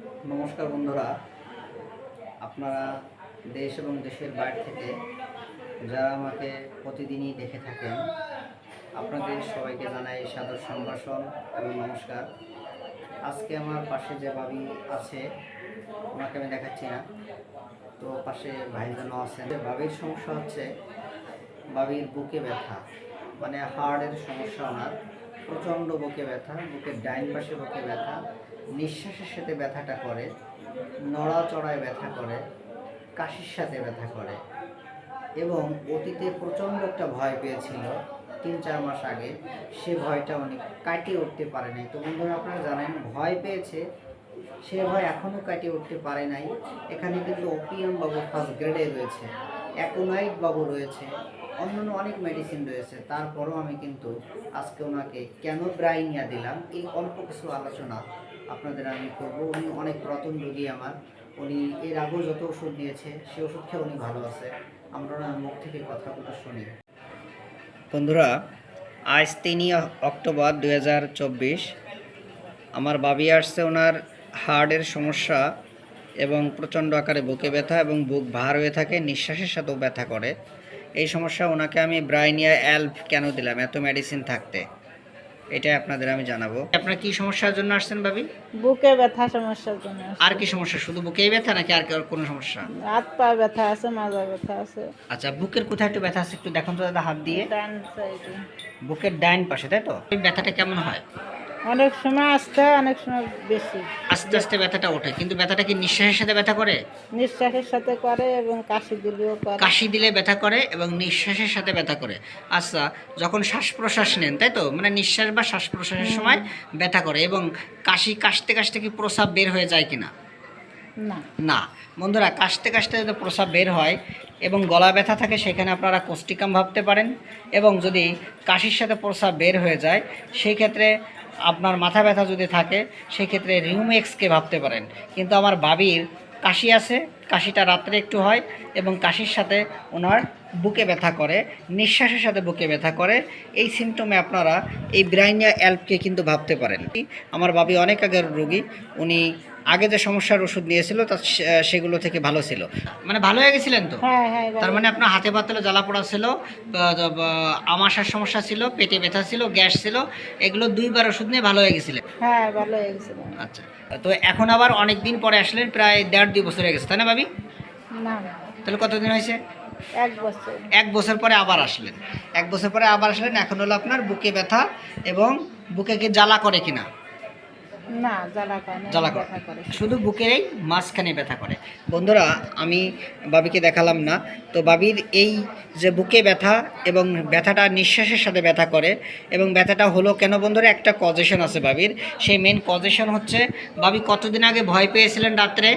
নমস্কার বন্ধুরা। আপনারা দেশ এবং দেশের বাইরে থেকে যারা আমাকে প্রতিদিনই দেখে থাকেন, আপনাদের সবাইকে জানাই সাদর সম্ভাষণ এবং নমস্কার। আজকে আমার পাশে যে ভাবি আছে, ওনাকে আমি দেখাচ্ছি না। তো পাশে ভাইজানও আছেন। ভাবির সমস্যা হচ্ছে বাবির বুকে ব্যথা মানে হার্টের সমস্যা ওনার। প্রচণ্ড বুকে ব্যথা, বুকের ডাইন পাশে বুকে ব্যথা, নিঃশ্বাসের সাথে ব্যথাটা করে, নড়াচড়ায় ব্যথা করে, কাশির সাথে ব্যথা করে এবং অতীতে প্রচণ্ড একটা ভয় পেয়েছিল তিন চার মাস আগে। সে ভয়টা অনেক কাটিয়ে উঠতে পারে নাই তো বন্ধুরা, আপনারা জানেন, ভয় পেয়েছে সে ভয় এখনও কাটিয়ে উঠতে পারে নাই। এখানে কিন্তু ওপিয়াম বাবু ফার্স্ট গ্রেডে রয়েছে অ্যাকোনাইট বাবু রয়েছে, অন্যান্য অনেক মেডিসিন রয়েছে। তারপরও আমি কিন্তু আজকে ওনাকে কেন ব্রাইনিয়া দিলাম, এই অল্প কিছু আলোচনা আপনাদের আমি করব। উনি অনেক পুরাতন রোগী আমার। উনি এর আগেও যত ওষুধ দিয়েছে, সে ওষুধ খেয়ে উনি ভালো আছে। আমরা ওনার মুখ থেকে কথাগুলো শুনি। বন্ধুরা, আজ তিনই অক্টোবর দু হাজার চব্বিশ। আমার বাবি আসছে ওনার হার্টের সমস্যা এবং প্রচণ্ড আকারে বুকে ব্যথা এবং বুক ভার হয়ে থাকে নিঃশ্বাসের সাথেও ব্যথা করে। এই সমস্যা ওনাকে আমি ব্রাইনিয়া অ্যালফ কেন দিলাম? এত মেডিসিন থাকতে। এটা আপনাদের আমি জানাব। আপনার কি সমস্যার জন্য আসছেন ভাবি? বুকে ব্যথা সমস্যার জন্য আর কি সমস্যা? শুধু বুকেই ব্যথা নাকি আর কোনো সমস্যা? হাত পা ব্যথা আছে মাজা ব্যথা আছে। আচ্ছা বুকের কোথায় একটু ব্যথা আছে একটু দেখুন তো দাদা হাত দিয়ে। ডান সাইডে। বুকের ডাইন পাশে তাই তো? ব্যথাটা কেমন হয়? অনেক সময় আসতে অনেক সময় বেশি। আস্তে আস্তে ব্যথাটা ওঠে কিন্তু ব্যথাটা কি নিঃশ্বাসের সাথে ব্যথা করে? নিঃশ্বাসের সাথে করে এবং কাশি দিলেও করে। কাশি দিলে ব্যথা করে এবং নিঃশ্বাসের সাথে ব্যথা করে। আচ্ছা যখন শ্বাস প্রশ্বাস নেন তাই তো? মানে নিঃশ্বাস বা শ্বাস প্রশ্বাসের সময় ব্যথা করে এবং কাশি কাশতে কাশতে কি প্রস্রাব বের হয়ে যায় কিনা? না। না। বন্ধুরা কাশতে কাশতে যদি প্রস্রাব বের হয় এবং গলা ব্যথা থাকে সেখানে আপনারা কোষ্টিকাম ভাবতে পারেন এবং যদি কাশির সাথে প্রস্রাব বের হয়ে যায় সেই ক্ষেত্রে আপনার মাথা ব্যথা যদি থাকে, সেক্ষেত্রে রিউমেক্সকে ভাবতে পারেন। কিন্তু আমার বাবির কাশি আছে, কাশিটা রাত্রে একটু হয় এবং কাশির সাথে ওনার বুকে ব্যথা করে, নিঃশ্বাসের সাথে বুকে ব্যথা করে। এই সিমটমে আপনারা এই ব্রাইনিয়া অ্যাল্পকে কিন্তু ভাবতে পারেন। আমার বাবি অনেক আগের রোগী, উনি আগে যে সমস্যার ওষুধ নিয়েছিল তা সেগুলো থেকে ভালো ছিল। মানে ভালো হয়ে গেছিলেন তো? হ্যাঁ হ্যাঁ। তার মানে আপনার হাতে পাতলে জ্বালা পোড়া ছিল আমাশার সমস্যা ছিল পেটে ব্যথা ছিল গ্যাস ছিল এগুলো দুইবার ওষুধ নিয়ে ভালো হয়ে গেছিলেন। হ্যাঁ ভালো হয়ে গেছিল আচ্ছা তো এখন আবার অনেক দিন পরে আসলেন প্রায় দেড় দুই বছর হয়ে গেছে তাই না ভাবি? না তাহলে কতদিন হয়েছে? এক বছর। এক বছর পরে আবার আসলেন। এক বছর পরে আবার আসলেন এখন হলো আপনার বুকে ব্যথা এবং বুকে কি জ্বালা করে কিনা। না জ্বালা করে জ্বালা করে। করে শুধু। বুকের এই মাঝখানে ব্যথা করে। বন্ধুরা আমি বাবিকে দেখালাম না তো বাবির এই যে বুকে ব্যথা এবং ব্যথাটা নিঃশ্বাসের সাথে ব্যথা করে এবং ব্যথাটা হলো কেন বন্ধুরা একটা কজেশন আছে বাবির। সেই মেন কজেশন হচ্ছে বাবি কতদিন আগে ভয় পেয়েছিলেন রাত্রে?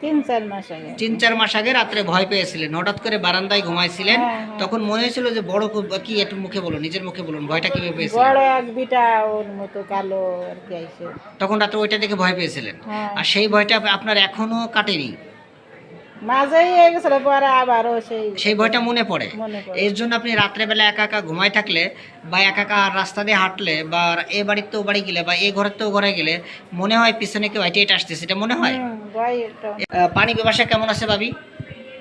তিন চার মাস আগে। তিন চার মাস আগে রাত্রে ভয় পেয়েছিলেন। হঠাৎ করে বারান্দায় ঘুমাইছিলেন। হ্যাঁ, হ্যাঁ। তখন মনে হয়েছিল যে বড় খুব- কি একটু মুখে বলুন নিজের মুখে বলুন ভয়টা কীভাবে পেয়েছিলেন? বড় এক বিটা ওর মতো কালো আর কি তখন রাত্রে ওইটা দেখে ভয় পেয়েছিলেন। হ্যাঁ। আর সেই ভয়টা আপনার এখনও কাটেনি? মাঝেই হয়ে গেছিল পরে আবারও সেই সেই ভয়টা মনে পড়ে। এর জন্য আপনি রাত্রেবেলা একা একা ঘুমায় থাকলে বা একা একা রাস্তা দিয়ে হাঁটলে বা এ বাড়ির তো বাড়ি গেলে বা এ ঘরের তো ঘরে গেলে মনে হয় পিছনে কেউ হেঁটে হেঁটে আসতেছে এটা মনে হয়? পানি ব্যবসা কেমন আছে ভাবি?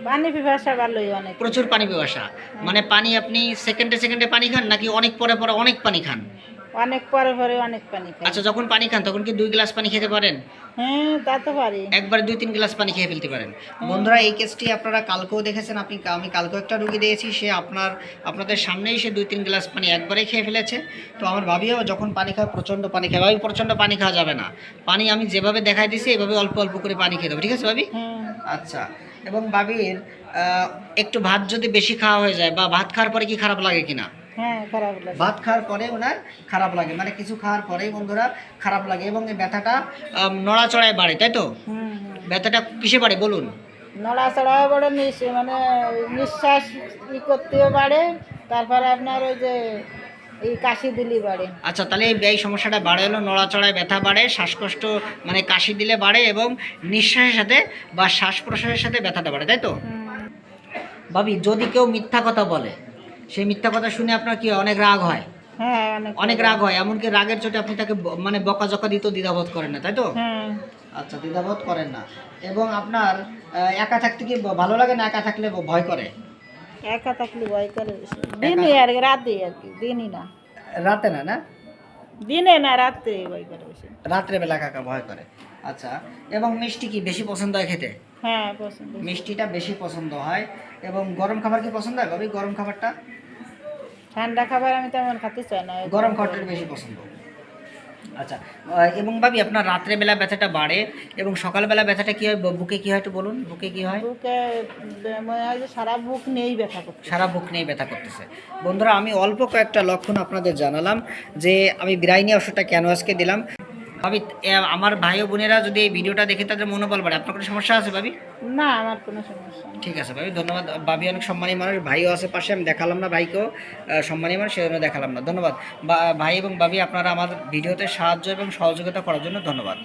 পানি পিপাসা ভালোই অনেক। প্রচুর পানি ব্যবসা মানে পানি আপনি সেকেন্ডে সেকেন্ডে পানি খান নাকি অনেক পরে পরে অনেক পানি খান? অনেক পরে পরে অনেক পানি খাই। আচ্ছা যখন পানি খান তখন কি দুই গ্লাস পানি খেতে পারেন? হ্যাঁ তা তো পারি। একবার দুই তিন গ্লাস পানি খেয়ে ফেলতে পারেন। বন্ধুরা এই কেসটি আপনারা কালকেও দেখেছেন। আপনি আমি কালকেও একটা রুগী দিয়েছি সে আপনার আপনাদের সামনেই সে দুই তিন গ্লাস পানি একবারে খেয়ে ফেলেছে। তো আমার ভাবিও যখন পানি খায় প্রচণ্ড পানি খায় ভাবি প্রচণ্ড পানি খাওয়া যাবে না। পানি আমি যেভাবে দেখাই দিছি এভাবে অল্প অল্প করে পানি খেয়ে দেবো। ঠিক আছে ভাবি? হ্যাঁ। আচ্ছা এবং ভাবির একটু ভাত যদি বেশি খাওয়া হয়ে যায় বা ভাত খাওয়ার পরে কি খারাপ লাগে কিনা? হ্যাঁ ভাত খাওয়ার পরে ওনার খারাপ লাগে। মানে কিছু খাওয়ার পরেই বন্ধুরা খারাপ লাগে এবং এই ব্যথাটা নড়াচড়ায় বাড়ে তাই তো? ব্যথাটা কিসে বাড়ে বলুন? নড়াচড়াও বড় মানে নিঃশ্বাস ই করতেও বাড়ে তারপরে আপনার ওই যে এই কাশি দিলি বাড়ে। আচ্ছা তাহলে এই এই সমস্যাটা বাড়ে হলো নড়াচড়ায় ব্যথা বাড়ে শ্বাসকষ্ট মানে কাশি দিলে বাড়ে এবং নিঃশ্বাসের সাথে বা শ্বাস প্রশ্বাসের সাথে ব্যথাটা বাড়ে তাই তো? ভাবি যদি কেউ মিথ্যা কথা বলে সেই মিথ্যা কথা শুনে আপনার কি অনেক রাগ হয়? হ্যাঁ অনেক রাগ হয়। এমনকি রাগের চোটে আপনি তাকে মানে বকাঝকা দিতেও দ্বিধাবোধ করেন না তাই তো? হ্যাঁ। আচ্ছা দ্বিধাবোধ করেন না। এবং আপনার একা থাকতে কি ভালো লাগে না একা থাকলে ভয় করে? একা থাকলে ভয় করে দিনই আর রাতে আর কি দিনই না। রাতে না না? দিনে না রাতে ভয় করে রাত্রে বেলা কাকা ভয় করে। আচ্ছা এবং মিষ্টি কি বেশি পছন্দ হয় খেতে? হ্যাঁ পছন্দ। মিষ্টিটা বেশি পছন্দ হয়। এবং গরম খাবার কি পছন্দ হয় ভাবি? গরম খাবারটা? ঠান্ডা খাবার আমি তেমন খেতে চাই না গরম খাবারটা বেশি পছন্দ। আচ্ছা এবং ভাবি আপনার রাত্রেবেলা ব্যথাটা বাড়ে এবং সকালবেলা ব্যথাটা কি হয়? বুকে কি হয় একটু বলুন? বুকে কি হয়? বুকে সারা বুক নেই ব্যথা করতে সারা বুক নিয়ে ব্যথা করতেছে। বন্ধুরা আমি অল্প কয়েকটা লক্ষণ আপনাদের জানালাম যে আমি বিরাইনি ওষুধটা কেন আজকে দিলাম? ভাবি আমার ভাই ও বোনেরা যদি এই ভিডিওটা দেখে তাদের মনোবল বাড়ে আপনার কোনো সমস্যা আছে ভাবি? না আমার কোনো সমস্যা ঠিক আছে ভাবি ধন্যবাদ। ভাবি অনেক সম্মানী মানুষ ভাইও আছে পাশে আমি দেখালাম না ভাইকেও। সম্মানী মানুষ সেজন্য দেখালাম না। ধন্যবাদ। বা- ভাই এবং ভাবি আপনারা আমার ভিডিওতে সাহায্য এবং সহযোগিতা করার জন্য ধন্যবাদ।